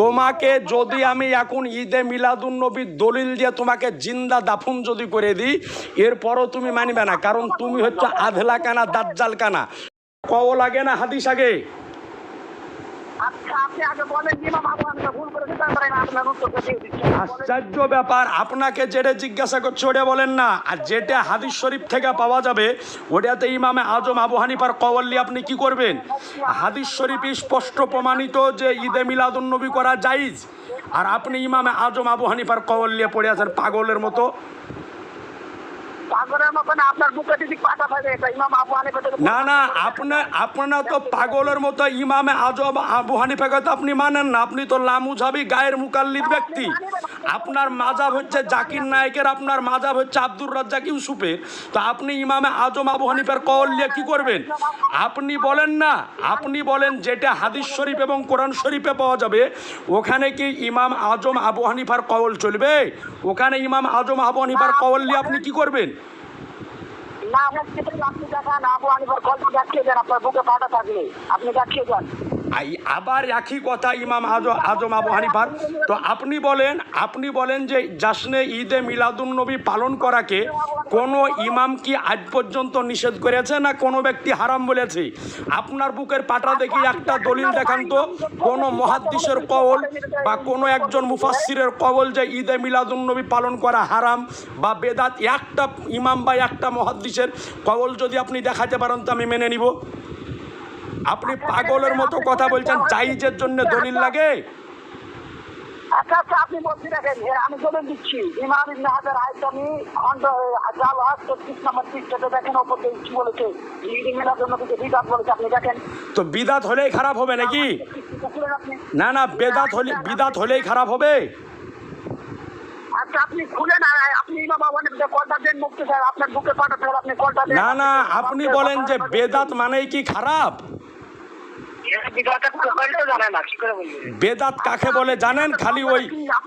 তোমাকে যদি আমি এখন ঈদে মিলাদুন নবীর দলিল দিয়ে তোমাকে জিন্দা দাফুন যদি করে দিই, এরপরও তুমি মানবে না, কারণ তুমি হচ্ছে আধলা কানা দাজ্জাল কানা কও লাগে না হাদিস আগে? আশ্চর্য ব্যাপার আপনাকে যেটা জিজ্ঞাসা করছে ওটা বলেন না। আর যেটা হাদিস শরীফ থেকে পাওয়া যাবে ওটাতে ইমামে আজম আবু হানিফার কওয়াল্লি আপনি কি করবেন? হাদিস শরীফ স্পষ্ট প্রমাণিত যে ঈদে মিলাদুন নবী করা জাইজ আর আপনি ইমামে আজম আবু হানিফার কওয়াল্লিয়ে পড়ে আছেন পাগলের মতো। না না আপনার আপনার তো পাগলের মতো ইমামে আজম আবু হানিফাকে তো আপনি মানেন না। আপনি তো লামুঝাবি গায়ের মুকাল্লিদ ব্যক্তি। আপনার মাজাব হচ্ছে জাকির নায়কের, আপনার মাজাব হচ্ছে আব্দুর রাজ্জাক ইউসুফের। তো আপনি ইমামে আজম আবু হানিফার কওয়াল নিয়ে কি করবেন? আপনি বলেন না, আপনি বলেন যেটা হাদিস শরীফ এবং কোরআন শরীফে পাওয়া যাবে, ওখানে কি ইমাম আজম আবু হানিফার কওল চলবে? ওখানে ইমাম আজম আবু হানিফার কওল নিয়ে আপনি কি করবেন? না আপনার আপনি দেখান আবু হানিফার গল্প দেখিয়ে দেন, আপনার বুকে পাটা থাকলে। আপনি দেখিয়ে আই আবার একই কথা ইমাম আজ আজম আবু হানিফার। তো আপনি বলেন আপনি বলেন যে জাসনে ঈদে মিলাদুন নবী পালন করাকে কোনো ইমাম কি আজ পর্যন্ত নিষেধ করেছে না কোনো ব্যক্তি হারাম বলেছে? আপনার বুকের পাটা দেখি একটা দলিল দেখান তো, কোনো মহাদ্দিসের কওল বা কোনো একজন মুফাসসিরের কওল যে ঈদে মিলাদুন নবী পালন করা হারাম বা বেদাত, একটা ইমাম বা একটা মহাদ্দিসের কওল যদি আপনি দেখাতে পারেন তো আমি মেনে নিব। আপনি পাগলের মতো কথা বলছেন জাইজের জন্য দলিল লাগে। আচ্ছা আচ্ছা আপনি বলছি দেখেন আমি বলে দিচ্ছি। ইমাম ইবনে হাজার আয়তানি খন্ড জাল হাত ছত্রিশ নম্বর পৃষ্ঠাতে দেখেন ওপর কি বলেছে। বিদাত আপনি দেখেন। তো বিদাত হলেই খারাপ হবে নাকি? না না বেদাত হলে বিদাত হলেই খারাপ হবে। আচ্ছা না আপনি বলেন যে বেদাত মানেই কি খারাপ? বেদাত কাকে বলে জানেন? খালি ওই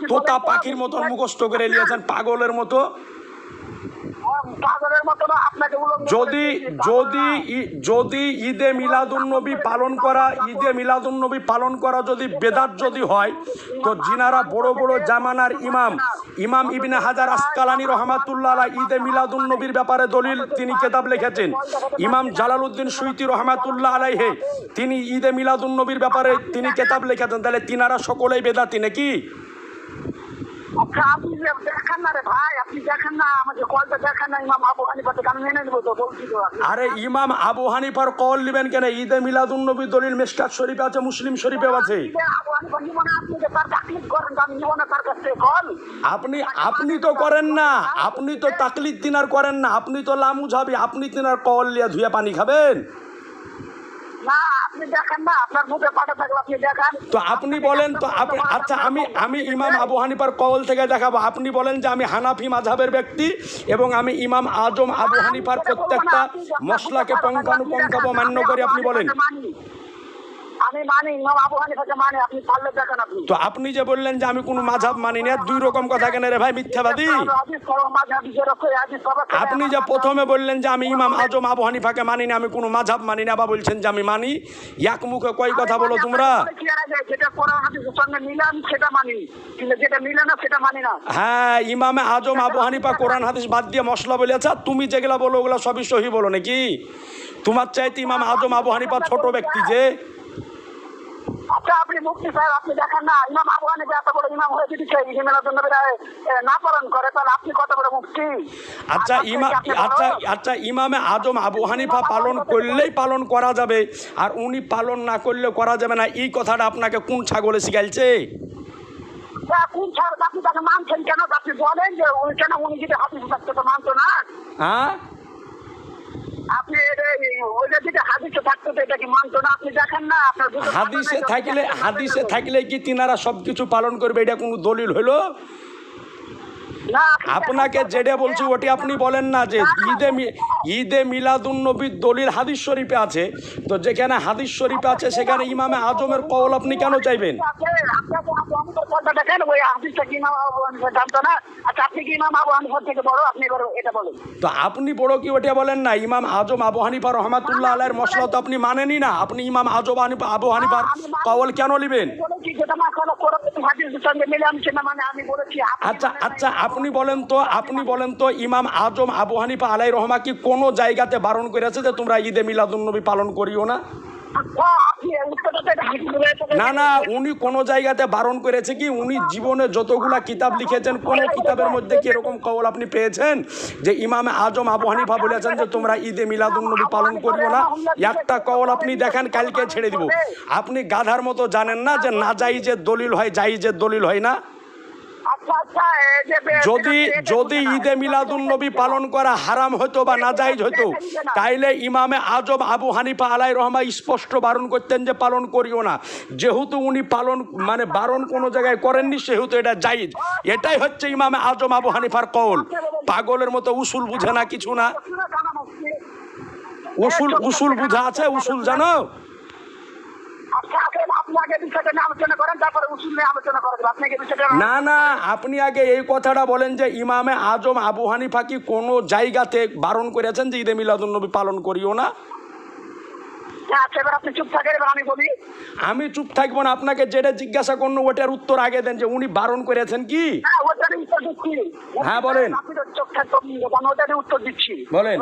তোতা পাখির মতন মুখস্থ করে নিয়েছেন পাগলের মতো পাগলের মতো না আপনাকে উলঙ্গ যদি যদি যদি ঈদে মিলাদুন নবী পালন করা ঈদে মিলাদুন নবী পালন করা যদি বেদাত যদি হয় তো জিনারা বড় বড় জামানার ইমাম। ইমাম ইবনে হাজার আসকালানি রহমাতুল্লাহ ঈদে মিলাদুন নবীর ব্যাপারে দলিল তিনি কেতাব লিখেছেন। ইমাম জালালউদ্দিন সুইতি রহমাতুল্লাহ আলাইহে তিনি ঈদে মিলাদুন নবীর ব্যাপারে তিনি কেতাব লিখেছেন। তাহলে তিনারা সকলেই বেদাতি নাকি? আচ্ছা আপনি যে না রে ভাই আপনি দেখেন না আমাকে কলটা দেখেন না ইমাম আবু হানিফা আমি মেনে নেব তো বলছি তো আরে ইমাম আবু হানিফার কল নেবেন কেন? ঈদে মিলাদুন নবী দলিল মেসকাত শরীফে আছে মুসলিম শরীফেও আছে। আবু হানিফা নিব আপনি যে তার তাকলিফ করেন আমি নিব না তার কাছ থেকে কল আপনি আপনি তো করেন না আপনি তো তাকলিদ তিনার করেন না আপনি তো লামু ঝাবি আপনি তিনার কল লিয়া ধুয়ে পানি খাবেন। আপনি দেখেন না আপনার মুখে পাঠা থাকলে আপনি দেখান। তো আপনি বলেন তো আপনি আচ্ছা আমি আমি ইমাম আবু হানিফার কল থেকে দেখাবো। আপনি বলেন যে আমি হানাফি মাঝাবের ব্যক্তি এবং আমি ইমাম আজম আবু হানিফার প্রত্যেকটা মশলাকে পঙ্কানুপঙ্কাব মান্য করে আপনি বলেন। আমি মানি ইমাম আবু হানিফাকে মানি আপনি পারলে দেখেন আপনি। তো আপনি যে বললেন যে আমি কোনো মাঝাব মানি না দুই রকম কথা কেন রে ভাই মিথ্যাবাদী? আপনি যে প্রথমে বললেন যে আমি ইমাম আজম আবু হানিফাকে মানি না আমি কোনো মাঝাব মানি না বা বলছেন যে আমি মানি। এক মুখে কয় কথা বলো তোমরা? হ্যাঁ ইমামে আজম আবু হানিফা কোরআন হাদিস বাদ দিয়ে মশলা বলেছে তুমি যেগুলা বলো ওগুলো সবই সহি বলো নাকি? তোমার চাইতে ইমাম আজম আবু হানিফা ছোট ব্যক্তি যে আচ্ছা আপনি মুক্তি সাহেব আপনি দেখেন না ইমাম আবু হানিফা এত বড় ইমাম হয়ে যদি সেই ইমামের জন্য না পালন করে তাহলে আপনি কত বড় মুক্তি? আচ্ছা আপনার ইমা থেকে আপনি বড়? আচ্ছা আচ্ছা ইমামে আজম আবু হানিফা পালন করলেই পালন করা যাবে আর উনি পালন না করলে করা যাবে না এই কথাটা আপনাকে কোন ছাগলে শিখাইছে? তা কোন ছাড় আপনি তাকে মানছেন কেন? আপনি বলেন যে উনি কেন উনি যদি হাদিস থাকতো তো মানতো না? হ্যাঁ? নাই, থাকলে হাদিসে থাকলে কি তিনারা সব কিছু পালন করবে? এটা কোনো দলিল হলো আপনাকে যেটা বলছি ওটি আপনি বলেন না যে ঈদে ঈদে মিলাদুন নবীর দলিল হাদিস শরীফে আছে। তো যেখানে হাদিস শরীফে আছে সেখানে ইমামে আজমের কওল আপনি কেন চাইবেন? কথা দেখেন ওই হাদিসটা কি ইমাম আবু হানিফা জানতো না। আচ্ছা আপনি কি ইমাম আবু হানিফার থেকে বড়? আপনি এবার এটা বলেন। তো আপনি বড় কি ওটা বলেন না? ইমাম আজম আবু হানিফা রহমাতুল্লাহ আলাইয়ের মশলা তো আপনি মানেনই না। আপনি ইমাম আজম হানিফা আবু হানিফার কওল কেন নেবেন? মানে আচ্ছা আচ্ছা আপনি বলেন তো আপনি বলেন তো ইমাম আজম আবু হানিফা আলাই রহমা কি কোনো জায়গাতে বারণ করেছে যে তোমরা ঈদে মিলাদুন্নবী পালন করিও না? আচ্ছা, আপনি উত্তরটা এটা হাদিস। না না, উনি কোনো জায়গাতে বারণ করেছে কি, উনি জীবনে যতগুলা কিতাব লিখেছেন, কোন কিতাবের মধ্যে কি এরকম কবল আপনি পেয়েছেন? যে ইমাম আজম আবু হানিফা বলেছেন যে তোমরা ঈদে মিলাদুন্নবী পালন করব না। একটা কবল আপনি দেখেন, কালকে ছেড়ে দিব। আপনি গাধার মতো জানেন না যে না যাই যে দলিল হয় যাই যে দলিল হয় না আচ্ছা আচ্ছা এই যে বে- যদি যদি ঈদে মিলাদুন নবী পালন করা হারাম হতো বা না নাজাইজ হতো তাইলে ইমামে আজম আবু হানিফা আলাই রহমা স্পষ্ট বারণ করতেন যে পালন করিও না। যেহেতু উনি পালন মানে বারণ কোনো জায়গায় করেননি সেহেতু এটা জাইজ এটাই হচ্ছে ইমামে আজম আবু হানিফার কৌল পাগলের মতো উসুল বুঝে না কিছু না। উসুল উসুল বুঝা আছে উসুল জানো? না না আপনি আগে এই কথাটা বলেন যে ইমামে আজম আবু হানিফা কি কোনো জায়গাতে বারণ করেছেন যে ঈদে মিলাদুন্নবী পালন করিও না? হ্যাঁ, আচ্ছা, আমি চুপ থাকব না আপনাকে যেটা জিজ্ঞাসা করুন ওটার উত্তর আগে দেন যে উনি বারণ করেছেন কি? হ্যাঁ হ্যাঁ, বলেন। বলেন।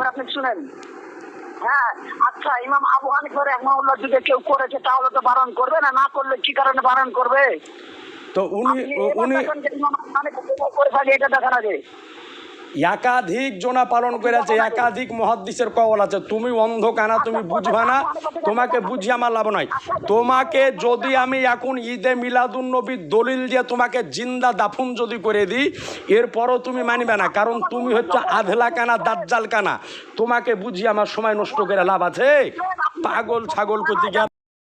হ্যাঁ আচ্ছা ইমাম আবু হানিফা রহমাউল্লাহ যদি কেউ করেছে তাহলে তো বারণ করবে না? না করলে কি কারণে বারণ করবে? তো উনি উনি এটা দেখার আগে। একাধিক জোনা পালন করেছে, একাধিক মহাদ্দিসের কবল আছে। তুমি অন্ধ কানা তুমি বুঝবা না, তোমাকে বুঝি আমার লাভ নয়। তোমাকে যদি আমি এখন ঈদে মিলাদুন নবীর দলিল দিয়ে তোমাকে জিন্দা দাফুন যদি করে দিই, এরপরও তুমি মানবে না, কারণ তুমি হচ্ছে আধলা কানা, দাজ্জাল কানা। তোমাকে বুঝি আমার সময় নষ্ট করে লাভ আছে। পাগল ছাগল করতে